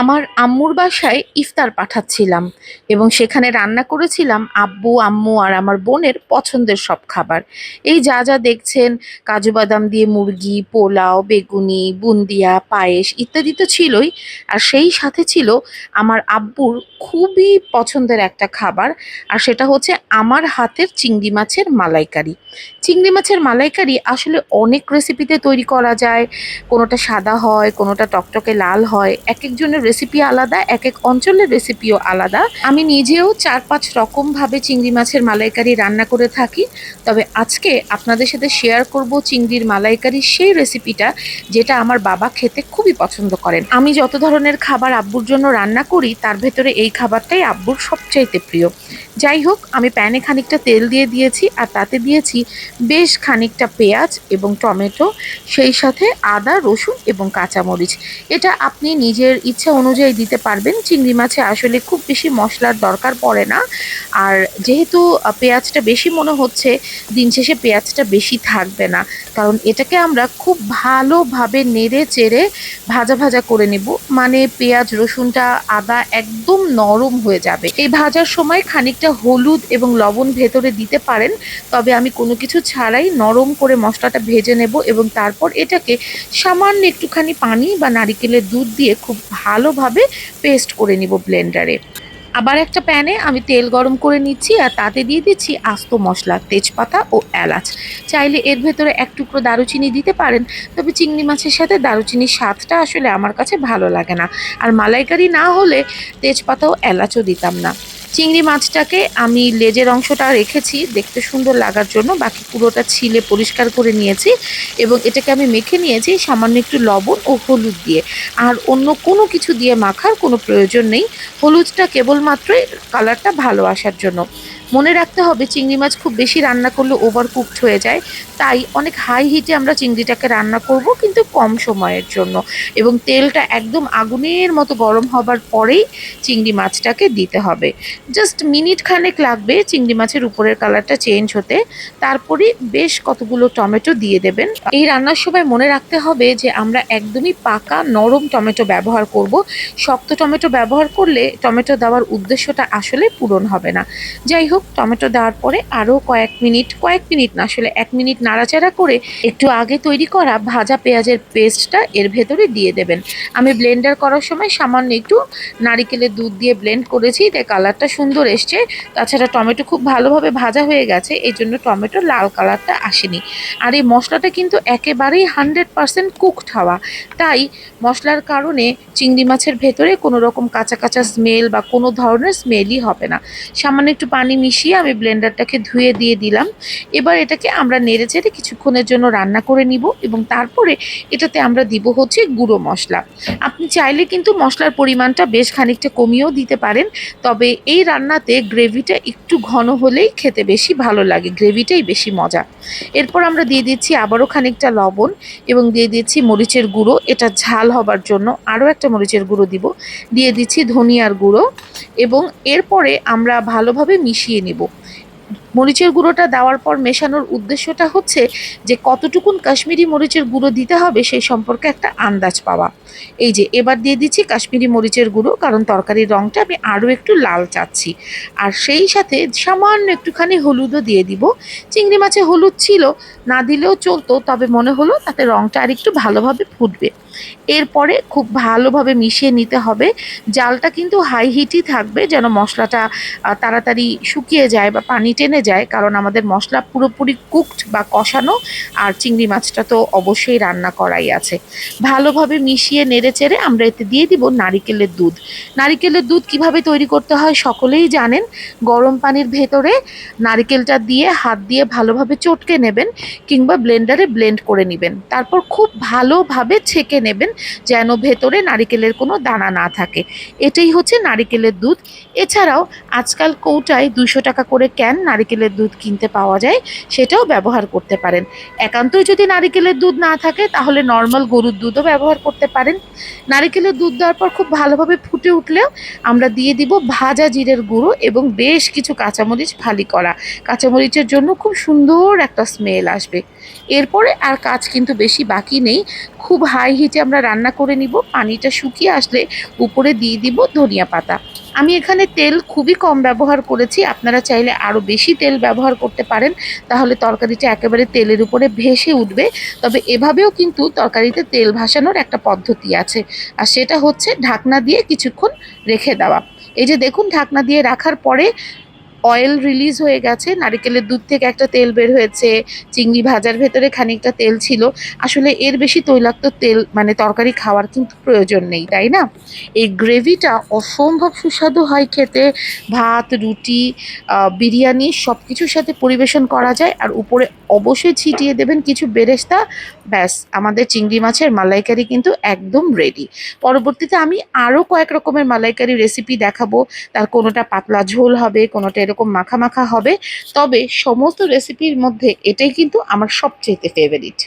আমার আম্মুর বাসায় ইফতার পাঠাচ্ছিলাম এবং সেখানে রান্না করেছিলাম আব্বু, আম্মু আর আমার বোনের পছন্দের সব খাবার। এই যা যা দেখছেন, কাজু বাদাম দিয়ে মুরগি, পোলাও, বেগুনি, বুন্দিয়া, পায়েস ইত্যাদি তো ছিলই। আর সেই সাথে ছিল আমার আব্বুর খুবই পছন্দের একটা খাবার আর সেটা হচ্ছে আমার হাতের চিংড়ি মাছের মালাইকারি। চিংড়ি মাছের মালাইকারি আসলে অনেক রেসিপিতে তৈরি করা যায়। কোনোটা সাদা হয়, কোনোটা টকটকে লাল হয়। এক একজনের রেসিপি আলাদা, এক এক অঞ্চলের রেসিপিও আলাদা। আমি নিজেও চার পাঁচ রকম ভাবে চিংড়ি মাছের মালাইকারি রান্না করে থাকি। তবে আজকে আপনাদের সাথে শেয়ার করব চিংড়ির মালাইকারি সেই রেসিপিটা যেটা আমার বাবা খেতে খুবই পছন্দ করেন। আমি যত ধরনের খাবার আব্বুর জন্য রান্না করি, তার ভেতরে এই খাবারটাই আব্বুর সবচাইতে প্রিয়। যাই হোক, আমি প্যানে খানিকটা তেল দিয়ে দিয়েছি, আর তাতে দিয়েছি বেশ খানিকটা পেঁয়াজ এবং টমেটো, সেই সাথে আদা, রসুন এবং কাঁচামরিচ। এটা আপনি নিজের ইচ্ছা অনুযায়ী দিতে পারবেন। চিংড়ি মাছে আসলে খুব বেশি মশলার দরকার পড়ে না। আর যেহেতু পেঁয়াজটা বেশি মনে হচ্ছে, দিন শেষে পেঁয়াজটা বেশি থাকবে না। কারণ এটাকে আমরা খুব ভালোভাবে নেড়ে চেড়ে ভাজা ভাজা করে নেব। মানে পেঁয়াজ, রসুনটা আদা একদম নরম হয়ে যাবে। এই ভাজার সময় খানিকটা হলুদ এবং লবণ ভেতরে দিতে পারেন। তবে আমি কোনো কিছু ছাড়াই নরম করে মশলাটা ভেজে নেব এবং তারপর এটাকে সামান্য একটুখানি পানি বা নারিকেলের দুধ দিয়ে খুব ভালোভাবে পেস্ট করে নিব ব্লেন্ডারে আবার একটা প্যানে আমি তেল গরম করে নিচ্ছি আর তাতে দিয়ে দিচ্ছি আস্ত মশলা, তেজপাতা ও এলাচ। চাইলে এর ভেতরে এক টুকরো দারুচিনি দিতে পারেন, তবে চিংড়ি মাছের সাথে দারুচিনির স্বাদটা আসলে আমার কাছে ভালো লাগে না। আর মালাইকারি না হলে তেজপাতা ও এলাচও দিতাম না। চিংড়ি মাছটাকে আমি লেজের অংশটা রেখেছি, দেখতে সুন্দর লাগার জন্য। বাকি পুরোটা ছিলে পরিষ্কার করে নিয়েছি এবং এটাকে আমি মেখে নিয়েছি সামান্য একটু লবণ ও হলুদ দিয়ে। আর অন্য কোনো কিছু দিয়ে মাখার কোনো প্রয়োজন নেই। হলুদটা কেবলমাত্রই কালারটা ভালো আসার জন্য। মনে রাখতে হবে চিংড়ি মাছ খুব বেশি রান্না করলে ওভার কুকড হয়ে যায়। তাই অনেক হাই হিটে আমরা চিংড়িটাকে রান্না করব কিন্তু কম সময়ের জন্য। এবং তেলটা একদম আগুনের মতো গরম হবার পরেই চিংড়ি মাছটাকে দিতে হবে। জাস্ট মিনিট খানেক লাগবে চিংড়ি মাছের উপরের কালারটা চেঞ্জ হতে। তারপরে বেশ কতগুলো টমেটো দিয়ে দেবেন। এই রান্নার সময় মনে রাখতে হবে যে আমরা একদমই পাকা নরম টমেটো ব্যবহার করব। শক্ত টমেটো ব্যবহার করলে টমেটো দেওয়ার উদ্দেশ্যটা আসলে পূরণ হবে না। যাই হোক টমেটো দেওয়ার পরে আরও কয়েক মিনিট কয়েক মিনিট না, আসলে এক মিনিট নাড়াচাড়া করে একটু আগে তৈরি করা ভাজা পেঁয়াজের পেস্টটা এর ভেতরে দিয়ে দেবেন। আমি ব্লেন্ডার করার সময় সামান্য একটু নারিকেলের দুধ দিয়ে ব্লেন্ড করেছি তাই কালারটা সুন্দর এসছে। তাছাড়া টমেটো খুব ভালোভাবে ভাজা হয়ে গেছে, এই জন্য টমেটো লাল কালারটা আসেনি। আর এই মশলাটা কিন্তু একেবারেই হান্ড্রেড পারসেন্ট কুকড হওয়া। তাই মশলার কারণে চিংড়ি মাছের ভেতরে কোনো রকম কাঁচা কাঁচা স্মেল বা কোনো ধরনের স্মেলই হবে না। সামান্য একটু পানি মিশিয়ে আমি ব্লেন্ডারটাকে ধুয়ে দিয়ে দিলাম। এবার এটাকে আমরা নেড়ে চেড়ে কিছুক্ষণের জন্য রান্না করে নিব এবং তারপরে এটাতে আমরা দিব হচ্ছে গুঁড়ো মশলা। আপনি চাইলে কিন্তু মশলার পরিমাণটা বেশ খানিকটা কমিয়েও দিতে পারেন, তবে এই রান্নাতে গ্রেভিটা একটু ঘন হলেই খেতে বেশি ভালো লাগে, গ্রেভিটাই বেশি মজা। এরপর আমরা দিয়ে দিচ্ছি আবারও খানিকটা লবণ এবং দিয়ে দিচ্ছি মরিচের গুঁড়ো। এটা ঝাল হবার জন্য আরও একটা মরিচের গুঁড়ো দিব। দিয়ে দিচ্ছি ধনিয়ার গুঁড়ো এবং এরপরে আমরা ভালোভাবে মিশিয়ে নিব। মরিচের গুঁড়োটা দেওয়ার পর মেশানোর উদ্দেশ্যটা হচ্ছে যে কতটুকুন কাশ্মীরি মরিচের গুঁড়ো দিতে হবে সেই সম্পর্কে একটা আন্দাজ পাওয়া। এই যে এবার দিয়ে দিচ্ছি কাশ্মীরি মরিচের গুঁড়ো, কারণ তরকারির রঙটা আমি আরও একটু লাল চাচ্ছি। আর সেই সাথে সামান্য একটুখানি হলুদও দিয়ে দিব। চিংড়ি মাছে হলুদ ছিল, না দিলেও চলতো, তবে মনে হলো তাতে রঙটা আর একটু ভালোভাবে ফুটবে। এরপরে খুব ভালোভাবে মিশিয়ে নিতে হবে। জালটা কিন্তু হাই হিটই থাকবে, যেন মশলাটা তাড়াতাড়ি শুকিয়ে যায় বা পানি টেনে যায়, কারণ আমাদের মশলা পুরোপুরি কুকড বা কষানো, আর চিংড়ি মাছটা তো অবশ্যই রান্না করাই আছে। ভালোভাবে মিশিয়ে নেড়ে চেড়ে আমরা এতে দিয়ে দিব নারিকেলের দুধ। নারিকেলের দুধ কীভাবে তৈরি করতে হয় সকলেই জানেন। গরম পানির ভেতরে নারিকেলটা দিয়ে হাত দিয়ে ভালোভাবে চটকে নেবেন, কিংবা ব্লেন্ডারে ব্লেন্ড করে নেবেন। তারপর খুব ভালোভাবে ছেঁকে নেবেন। যেন ভেতরে নারিকেলের কোনো দানা না থাকে। এটাই হচ্ছে নারিকেলের দুধ। এছাড়াও আজকাল কৌটায় দুশো টাকা করে ক্যান নারিকেলের দুধ কিনতে পাওয়া যায়, সেটাও ব্যবহার করতে পারেন। একান্তই যদি নারিকেলের দুধ না থাকে, তাহলে নর্মাল গরুর দুধও ব্যবহার করতে পারেন। নারিকেলের দুধ দেওয়ার পর খুব ভালোভাবে ফুটে উঠলেও আমরা দিয়ে দিব ভাজা জিরের গুঁড়ো এবং বেশ কিছু কাঁচামরিচ ফালি করা। কাঁচামরিচের জন্য খুব সুন্দর একটা স্মেল আসবে। এরপরে আর কাজ কিন্তু বেশি বাকি নেই। খুব হাই হিটে আমরা রান্না করে নিব। পানিটা শুকিয়ে আসলে উপরে দিয়ে দিব ধনিয়া পাতা। আমি এখানে তেল খুবই কম ব্যবহার করেছি। আপনারা চাইলে আরও বেশি তেল ব্যবহার করতে পারেন। তাহলে তরকারিটা একেবারে তেলের উপরে ভেসে উঠবে। তবে এভাবেও কিন্তু তরকারিতে তেল ভাসানোর একটা পদ্ধতি আছে। আর সেটা হচ্ছে ঢাকনা দিয়ে কিছুক্ষণ রেখে দেওয়া। এই যে দেখুন, ঢাকনা দিয়ে রাখার পরে অয়েল রিলিজ হয়ে গেছে, নারকেলের দুধ থেকে একটা তেল বের হয়েছে, চিংড়ি ভাজার ভেতরে খানিকটা তেল ছিল। আসলে এর বেশি তৈলাক্ত তেল মানে তরকারি খাওয়ার কিন্তু প্রয়োজন নেই, তাই না? এই গ্রেভিটা অসম্ভব সুস্বাদু হয় খেতে। ভাত, রুটি বিরিয়ানি সব কিছুর সাথে পরিবেশন করা যায় আর উপরে অবশ্যই ছিটিয়ে দেবেন কিছু বেরেস্তা। ব্যাস, আমাদের চিংড়ি মাছের মালাইকারি কিন্তু একদম রেডি পরবর্তীতে আমি আরও কয়েক রকমের মালাইকারি রেসিপি দেখাবো। তার কোনোটা পাতলা ঝোল হবে, কোনোটা এরকম মাখা মাখা হবে। তবে সমস্ত রেসিপির মধ্যে এটাই কিন্তু আমার সবচেয়ে ফেভারিট